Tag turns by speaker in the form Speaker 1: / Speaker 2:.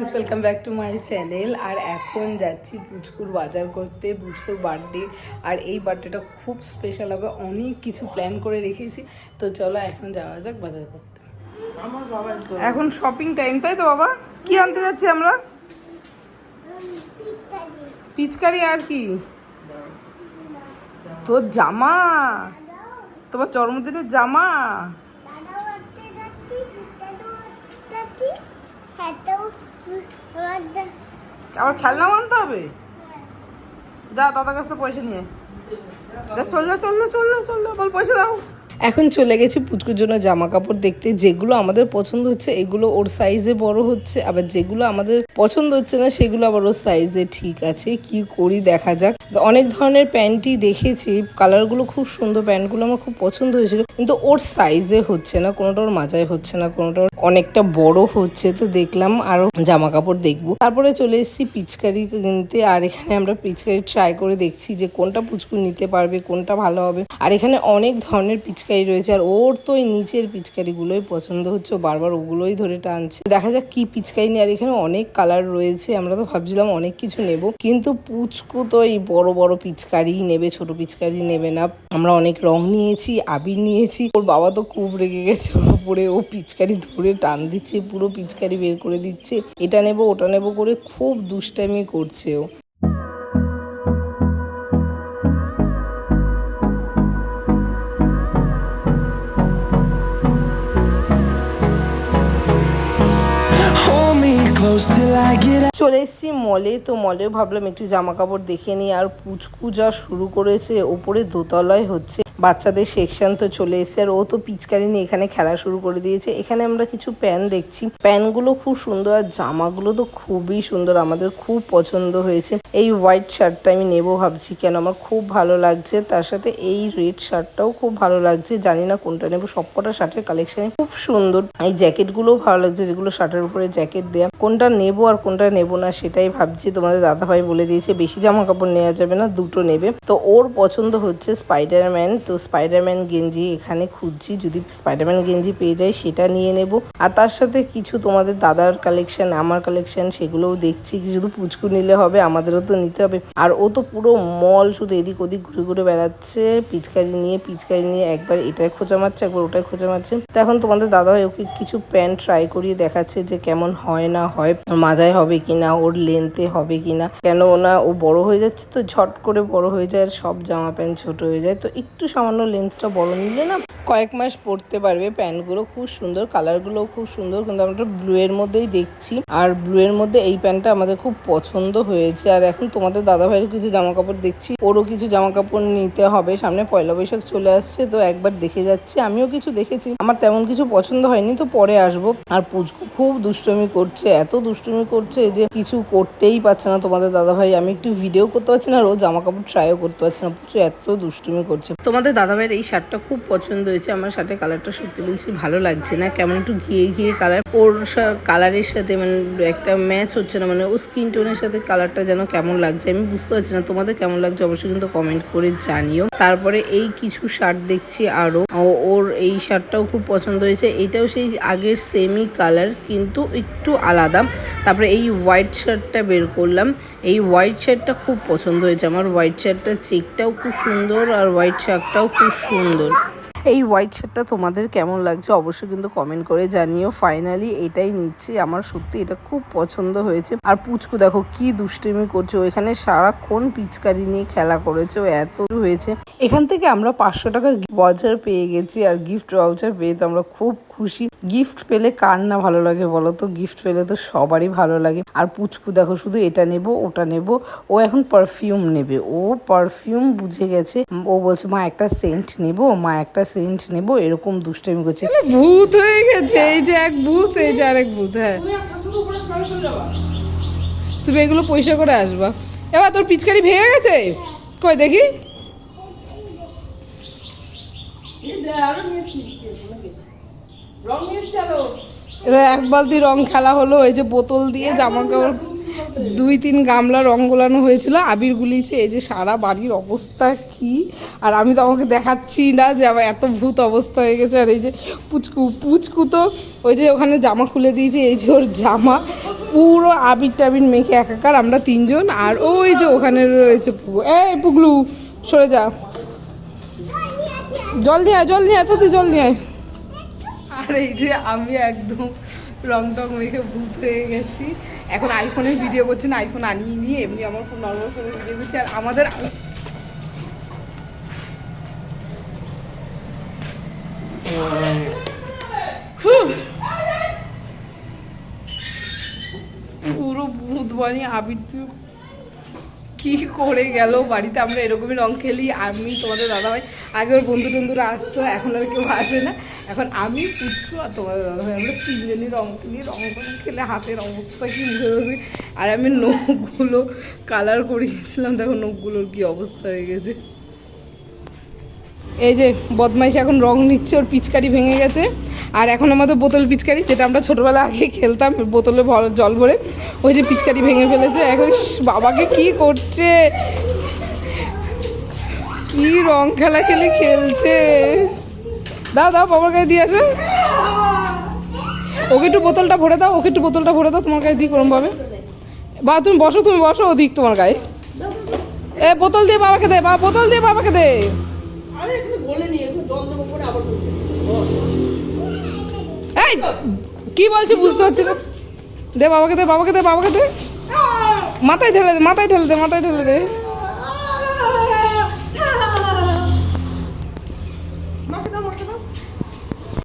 Speaker 1: Welcome back to my channel আর এখন যাচ্ছি পুচকুর বাজার করতে পুচকুর বার্থডে আর এই বার্থডেটা খুব স্পেশাল হবে। অনেক কিছু প্ল্যান করে রেখেছি। তো চলো এখন যাওয়া যাক বাজার করতে। এখন শপিং টাইম তাই তো বাবা? কি আনতে যাচ্ছি আমরা? পিচকারি আর কি? তোর জামা। তোমার জন্মদিনের জামা। আবার খেলনা আনতে হবে? যা, দাদার কাছে পয়সা নিয়ে। চলল চলল চলল চলল বল, পয়সা দাও। এখন চলে গেছি পুচকুর জন্য জামা কাপড় দেখতে। যেগুলো আমাদের পছন্দ হচ্ছে, এগুলো ওর সাইজে বড় হচ্ছে, আবার যেগুলো আমাদের পছন্দ হচ্ছে না, সেগুলো আবার ওর সাইজে ঠিক আছে। কি করি দেখা যাক। অনেক ধরনের প্যান্টই দেখেছি কালারগুলো খুব সুন্দর প্যান্টগুলো আমার খুব পছন্দ হয়েছিল, কিন্তু ওর সাইজে হচ্ছে না, কোনোটা ওর মাজায় হচ্ছে না, কোনোটা অনেকটা বড় হচ্ছে। তো দেখলাম আরও জামা কাপড় দেখব। তারপরে চলে এসেছি পিচকারি কিনতে, আর এখানে আমরা পিচকারি ট্রাই করে দেখছি যে কোনটা পুচকু নিতে পারবে, কোনটা ভালো হবে। আর এখানে অনেক ধরনের পিচকারি রয়েছে আর ওর তো ওই নিচের পিচকারিগুলোই পছন্দ হচ্ছে। বারবার ওগুলোই ধরে টানছে। দেখা যাক কি পিচকারি নিয়ে। আর এখানে অনেক কালার রয়েছে। আমরা তো ভাবছিলাম অনেক কিছু নেব। কিন্তু পুচকু তো এই বড় বড় পিচকারি নেবে, ছোট পিচকারি নেবে না। আমরা অনেক রং নিয়েছি, আবির নিয়েছি। ওর বাবা তো খুব রেগে গেছে ওর উপরে। ও পিচকারি ধরে টান দিচ্ছে, পুরো পিচকারি বের করে দিচ্ছে। এটা নেব, ওটা নেব করে খুব দুষ্টামি করছে ও। চলে এসছি মলে তো মলে ভাবলাম একটু জামা কাপড় দেখে নিই, আর পুচকু যা শুরু করেছে, ওপরে দোতলায় হচ্ছে বাচ্চাদের সেকশন তো চলে এসেছে, আর ও তো পিচকারি নিয়ে এখানে খেলা শুরু করে দিয়েছে। এখানে আমরা কিছু প্যান দেখছি। প্যানগুলো খুব সুন্দর, আর জামাগুলো তো খুবই সুন্দর, আমাদের খুব পছন্দ হয়েছে। এই হোয়াইট শার্টটা আমি নেব ভাবছি কেন, আমার খুব ভালো লাগছে। তার সাথে এই রেড শার্টটাও খুব ভালো লাগছে, জানি না কোনটা নেব, সবকটা শার্টের কালেকশন খুব সুন্দর। এই জ্যাকেটগুলোও ভালো লাগছে, যেগুলো শার্টের উপরে জ্যাকেট দেয়া। কোনটা নেব আর কোনটা নেব না সেটাই ভাবছি, তোমাদের দাদাভাই বলে দিয়েছে, বেশি জামা কাপড় নেওয়া যাবে না, দুটো নেবে। তো ওর পছন্দ হচ্ছে স্পাইডারম্যান তো স্পাইডারম্যান গেঞ্জি এখানে খুঁজছি, যদি স্পাইডারম্যান গেঞ্জি পেয়ে যাই সেটা নিয়ে নেব। আর তার সাথে কিছু তোমাদের দাদার কালেকশন আমার কালেকশন সেগুলোও দেখছি। শুধু পুচকু নিলে হবে, আমাদেরও তো নিতে হবে। আর ও তো পুরো মল শুধু এদিক ওদিক ঘুরে ঘুরে বেড়াচ্ছে। পিচকারি নিয়ে পিচকারি নিয়ে একবার এটাই খোঁচা মারছে, একবার ওটাই খোঁচা মারছে। তো এখন তোমাদের দাদাভাই ওকে কিছু প্যান্ট ট্রাই করিয়ে দেখাচ্ছে যে কেমন হয় না হয়, মাজায় হবে কিনা, ওর লেন্থে হবে কিনা। কেন না, ও বড় হয়ে যাচ্ছে তো, ঝট করে বড় হয়ে যায় আর সব জামা প্যান্ট ছোট হয়ে যায়। তো একটু সামান্য লেন্থটা বড় নিলে না কয়েক মাস পরতে পারবে প্যান্টগুলো খুব সুন্দর কালারগুলোও খুব সুন্দর, কিন্তু আমরা ব্লু এর মধ্যেই দেখছি। আর ব্লু এর মধ্যে এই প্যান্টটা আমাদের খুব পছন্দ হয়েছে। আর এখন তোমাদের দাদা ভাইয়ের কিছু জামা কাপড় দেখছি, ওরও কিছু জামা কাপড় নিতে হবে। সামনে পয়লা বৈশাখ চলে আসছে, তো একবার দেখে যাচ্ছি। আমিও কিছু দেখেছি, আমার তেমন কিছু পছন্দ হয়নি, তো পরে আসব। আর পুচকু খুব দুষ্টুমি করছে, এত দুষ্টুমি করছে যে কিছু করতেই পারছে না তোমাদের দাদা ভাই আমি একটু ভিডিও করতে পারছি না, আর ও জামা কাপড় ট্রাইও করতে পারছি না। প্রচুর এত দুষ্টুমি করছে। তোমাদের দাদা ভাইয়ের এই শার্টটা খুব পছন্দ হয়েছে। আমার শার্টের কালারটা সত্যি বলছি ভালো লাগছে না। কেমন একটু ঘিয়ে ঘিয়ে কালার। ওর কালারের সাথে মানে একটা ম্যাচ হচ্ছে না। মানে ও স্কিন টোনের সাথে কালারটা যেন কেমন লাগছে আমি বুঝতে পারছি না। তোমাদের কেমন লাগছে অবশ্যই কিন্তু কমেন্ট করে জানিও। তারপরে এই কিছু শার্ট দেখছি আরও। ও- ওর এই শার্টটাও খুব পছন্দ হয়েছে। এটাও সেই আগের সেমি কালার কিন্তু একটু আলাদা। তারপরে এই হোয়াইট শার্টটা বের করলাম। এই হোয়াইট শার্টটা খুব পছন্দ হয়েছে। আমার হোয়াইট শার্টটা চেকটাও খুব সুন্দর আর হোয়াইট শার্টটাও খুব সুন্দর। এই হোয়াইট শার্টটা তোমাদের কেমন লাগছে অবশ্যই কিন্তু কমেন্ট করে জানিও। ফাইনালি এটাই নিচ্ছি। আমার সত্যি এটা খুব পছন্দ হয়েছে। আর পুচকু দেখো কি দুষ্টমি করছে। ওইখানে সারাক্ষণ পিচকারি নিয়ে খেলা করেছে। ও এত হয়েছে। এখান থেকে আমরা পাঁচশো টাকার বাজার পেয়ে গেছি। আর গিফট ভাউচার পেয়ে তো আমরা খুব খুশি। গিফট পেলে কার না ভালো লাগে বলো তো? গিফট পেলে তো সবারই ভালো লাগে। আর পুচকু দেখো শুধু এটা নেব ওটা নেব। ও এখন পারফিউম নেবে। ও পারফিউম বুঝে গেছে। ও বলছে মা একটা সেন্ট নেব মা একটা সেন্ট নেব। এরকম দুষ্টামি করছে। ভূত হয়ে গেছে। এই যে এক ভূত এই যে আরেক ভূত হ্যাঁ। তুমি এগুলো পয়সা করে আসবা। এবার তোর পিচকারি ভেঙে গেছে? কই দেখি। এবার এক বালতি রং খেলা হলো এই যে বোতল দিয়ে জামা কাপড় দুই তিন গামলা রং গোলানো হয়েছিল আবির গুলিয়েছে এই যে সারা বাড়ির অবস্থা কি? আর আমি তো আমাকে দেখাচ্ছি না যে আমার এত ভূত অবস্থা হয়ে গেছে আর এই যে পুচকু পুচকু তো ওই যে ওখানে জামা খুলে দিয়েছে এই যে ওর জামা পুরো আবির টাবির মেখে একাকার আমরা তিনজন আর ওই যে ওখানে রয়েছে পুগু এই পুগলু সরে যা। জল নিয়ে আয় জল নিয়ে আয় তাতে জল নিয়ে আয়। আর এই যে আমি একদম রং টং মেখে ভূত হয়ে গেছি। এখন আইফোনে ভিডিও করছি না আইফোন আনিয়ে নিয়ে এমনি আমার ফোন নর্মাল ফোনে ভিডিও করছি, আর আমাদের। পুরো ভূত বানিয়ে আবির তুই কি করে গেল বাড়িতে? আমরা এরকমই রং খেলি। আমি তোমাদের দাদাভাই, আগে ওর বন্ধু টন্ধুরা আসতো, এখন আর কেউ আসে না। এখন আমি পুচকু আর তোমাদের দাদাভাই, আমরা তিনজনই রং খেলি রং টং খেলে হাতের অবস্থা কি বসে আর আমি নখগুলো কালার করিয়েছিলাম, দেখো নখগুলোর কি অবস্থা হয়ে গেছে। এই যে, বদমাইশ এখন রং নিচ্ছে, ওর পিচকারি ভেঙে গেছে। আর এখন আমাদের বোতল পিচকারি, যেটা আমরা ছোটবেলা আগে খেলতাম, বোতলে জল ভরে, ওই যে পিচকারি ভেঙে ফেলেছে। এখন বাবাকে কি করছে? কি রং খেলা খেলে খেলছে? দাও দাও বাবার গায়ে দিয়ে আসে। ওকে একটু বোতলটা ভরে দাও ওকে একটু বোতলটা ভরে দাও তোমার গায়ে দিই কোরম ভাবে। বা তুমি বসো তুমি বসো ওদিক তোমার গায়ে। এ বোতল দিয়ে বাবাকে দে বা বোতল দিয়ে বাবাকে দে। এই কি বলছি বুঝতে পারছি না। দে বাবাকে দে বাবাকে দে বাবাকে দে। মাথায় ঢেলে দে মাথায় ঢেলে দে মাথায় ঢেলে দে।